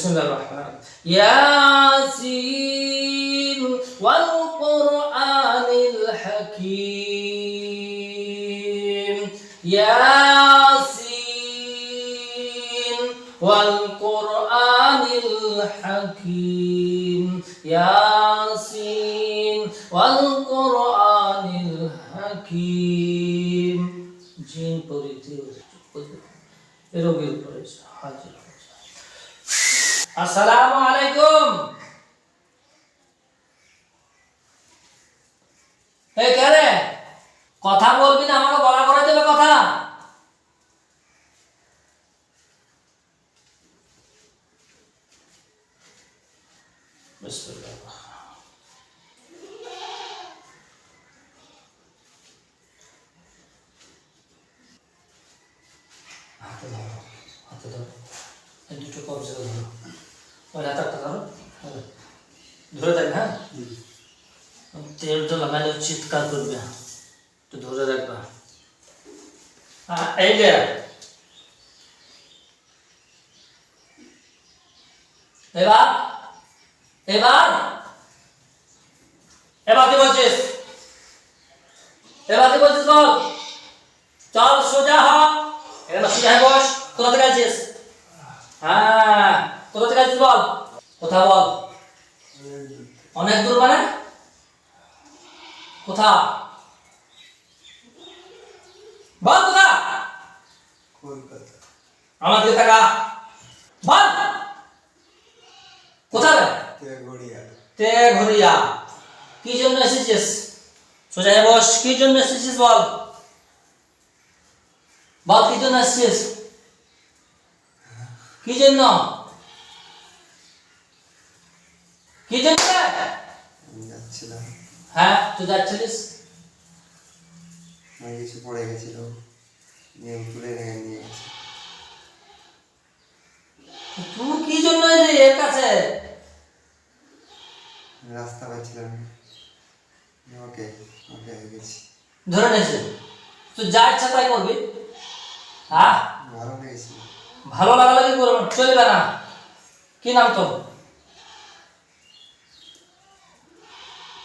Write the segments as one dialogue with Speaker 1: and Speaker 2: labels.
Speaker 1: বিসমিল্লাহির রহমান। ইয়াসিন ওয়াল কোরআনিল হাকীম। ইয়াসিন ওয়াল কোরআনিল হাকীম। ইয়াসিন ওয়াল কোরআনিল হাকীম জিন পরিচয় এরকম আসসালামু আলাইকুম। এই রে কথা বলবি না আমাকে বলা করে দেবে কথা বিসমিল্লাহ হাতে ধরো হাতে ধরো এই দুটো কবজা ধরো ওই হাতে একটা ধরো হ্যাঁ। ধরে থাকবে হ্যাঁ তেলটা লাগালে চিৎকার করবে। একটু ধরে রাখবা। এই যে। এবার এবার এবার কি বলছিস? এবার কি বলছিস বল? চল সোজা হ। হয়ে বস। কোথা থেকে আছিস হ্যাঁ কোথা থেকে আছিস বল? কোথা বল? অনেক দূর মানে? কোথা বল কোথা
Speaker 2: কলকাতা।
Speaker 1: আমার দিকে টাকা বল। কোথা রে?
Speaker 2: তেগড়িয়া
Speaker 1: তে ঘুরিয়া কি জন্য এসেছিস? সোজা হয়ে বস। কি জন্য এসেছিস বল? বল কি জন্য এসেছিস? কি জন্য? কি জন্য?
Speaker 2: যাচ্ছিলাম।
Speaker 1: হ্যাঁ তুই যাচ্ছিলিস?
Speaker 2: আমি কিছু পড়ে গেছিল নিয়ে তুলে নিয়ে গেছে।
Speaker 1: তুই কি জন্য এলি এর কাছে?
Speaker 2: রাস্তা পাচ্ছিলাম ওকে ওকে হয়ে গেছি।
Speaker 1: ধরে নিয়েছে। তুই যা ইচ্ছা তাই করবি। হ্যাঁ?
Speaker 2: ভালো লেগেছিল
Speaker 1: ভালো লাগালে কি করব? চলবে না। কি নাম তোর?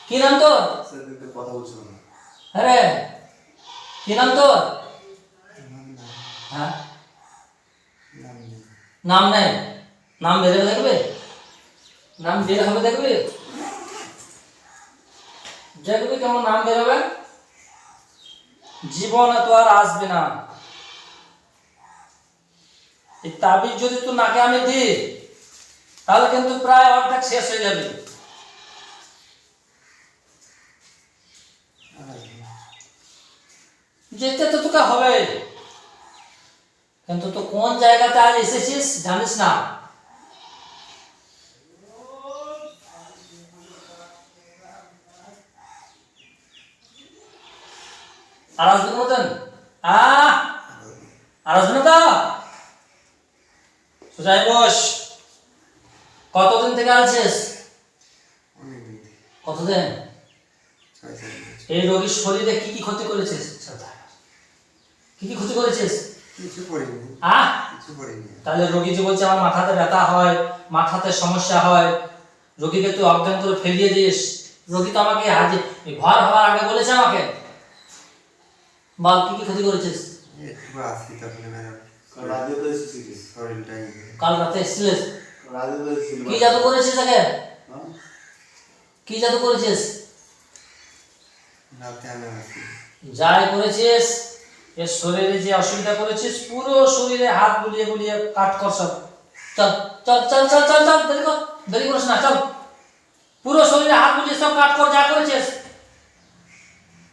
Speaker 1: কি নাম তোর? আরে কি নাম তোর? হ্যাঁ?
Speaker 2: নাম নেই।
Speaker 1: নাম বের দেখবে? নাম বের হবে দেখবে? দেখবি কেমন নাম বের হবে? জীবনে তো আর আসবে না। এই তাবিজ যদি তুই নাকে আমি দিই তাহলে কিন্তু প্রায় অর্ধেক শেষ হয়ে যাবে
Speaker 2: আর আসবে না।
Speaker 1: যেতে তো তোকে হবে। কিন্তু তো কোন জায়গাতে আজ এসেছিস জানিস না। আর আসবে না মতন তো সোজাই বস। কতদিন থেকে আছিস?
Speaker 2: দিন।
Speaker 1: কতদিন। এই রোগীর শরীরে কি কি ক্ষতি করেছিস? কি ক্ষতি করেছিস?
Speaker 2: কিছু করিনি।
Speaker 1: আহ
Speaker 2: কিছু করিনি।
Speaker 1: তাহলে রোগী যে বলছে আমার মাথাতে ব্যথা হয় মাথাতে সমস্যা হয় রোগীকে তুই অজ্ঞান করে ফেলিয়ে দিস। রোগী তো আমাকে এই ঘর হওয়ার আগে বলেছে আমাকে। বল কি কি ক্ষতি করেছিস? কাল রাতে এসেছিলিস? কি জাদু করেছিস আগে?
Speaker 3: হ্যাঁ?
Speaker 1: কি জাদু করেছিস? যাই করেছিস এর শরীরে যে অসুবিধা করেছিস পুরো শরীরে হাত বুলিয়ে বুলিয়ে কাট কর সব চল চল চল চল চল চল দেরি কর দেরি করিস না চল। পুরো শরীরে হাত বুলিয়ে সব কাট কর যা করেছিস।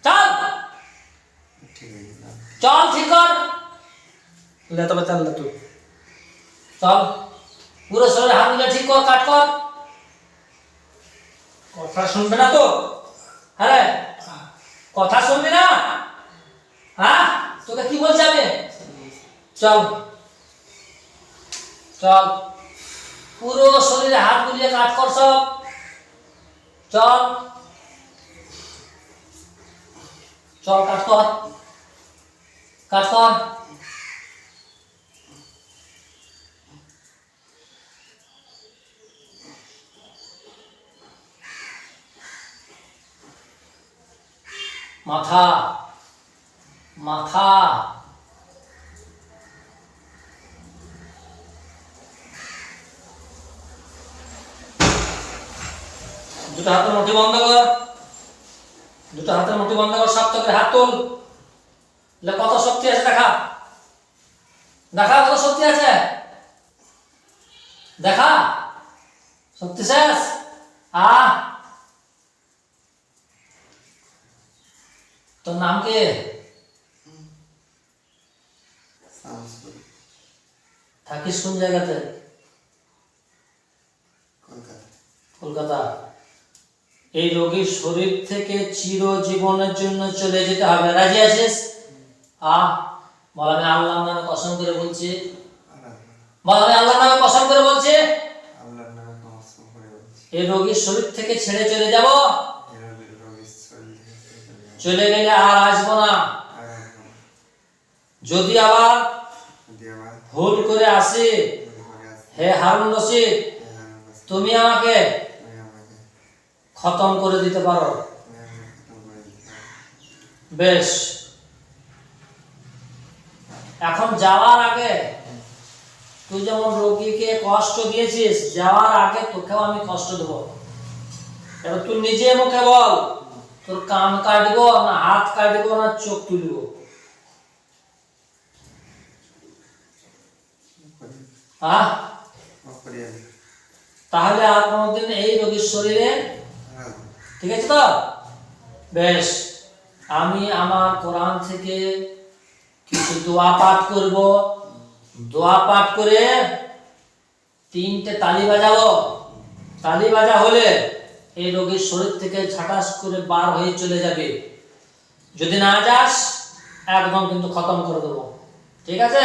Speaker 1: চল। চল ঠিক কর। লে তবে চল না তুই। চল। পুরো শরীরে হাত বুলিয়ে ঠিক কর কাট কর। কথা শুনবে না তো? হ্যাঁ? কথা শুনবি না? হ্যাঁ? তোকে কি বলছে আমি? চল। চল। পুরো শরীরে হাত বুলিয়ে কাজ কর সব। চল। চল, কাজ কর। কাজ কর। মাথা মাথা। দুটো হাতের মুঠি বন্ধ কর। দুটো হাতের মুঠি বন্ধ কর শক্ত করে হাত তোল। কত শক্তি আছে দেখা? দেখা, কত শক্তি আছে? দেখা? শক্তি শেষ? আ? তোর নাম কি? থাকিস কোন জায়গাতে?
Speaker 2: কলকাতা।
Speaker 1: এই রোগীর শরীর থেকে চিরজীবনের জন্য চলে যেতে হবে। রাজি আছিস? আ বল আমি আল্লাহর নামে কসম করে বলছি।
Speaker 2: আল্লাহ
Speaker 1: নামে কসম করে বলছি। এই রোগীর শরীর থেকে ছেড়ে চলে যাব।
Speaker 2: চলে
Speaker 1: গেলে আর আসব না। যদি আবার ভুল করে আসি? হে হারুন রশিদ, তুমি আমাকে খতম করে দিতে পারো। বেশ। এখন যাওয়ার আগে তুই যেমন রোগীকে কষ্ট দিয়েছিস, যাওয়ার আগে তোকেও আমি কষ্ট দেবো। এবার তুই নিজে মুখে বল, তোর কান কাটবো না হাত কাটবো না চোখ তুলবো? হ্যাঁ। তাহলে আর কোনোদিন এই রোগীর শরীরে? ঠিক আছে তো? বেশ। আমি আমার কোরআন থেকে কিছু দোয়া পাঠ করব। দোয়া পাঠ করে তিনটে তালি বাজাবো। তালি বাজা হলে এই রোগীর শরীর থেকে ঝাটাস করে বার হয়ে চলে যাবে। যদি না যাস একদম কিন্তু খতম করে দেবো। ঠিক আছে।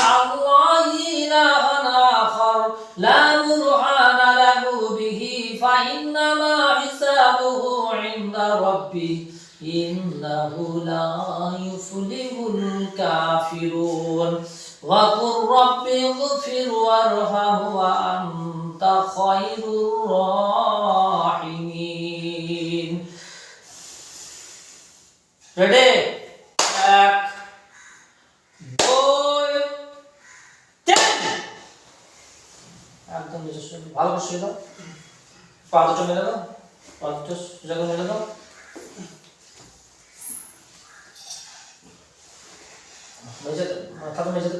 Speaker 1: لا يفلح الكافرون وقل رب اغفر وارحم وأنت خير الراحمين রেডি এক দুই তিন একদম নিচে শুয়ে ভালো করে শুয়ে দাও পা দুটো মেলে দাও পা দুটো সোজা করে মেলে দাও মাথাটা মেঝেতে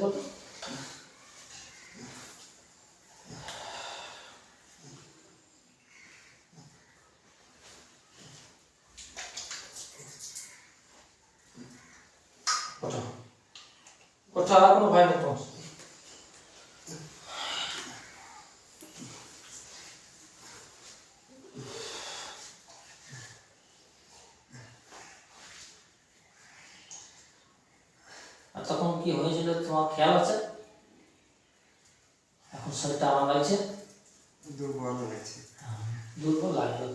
Speaker 1: ওঠো। ওঠো কোনো ভয় নেই তোমার আর তখন কি হয়েছিল? তোমার খেয়াল আছে? এখন শরীরটা আমার লাগছে।
Speaker 2: দুর্বল লাগছে।
Speaker 1: দুর্বল লাগল।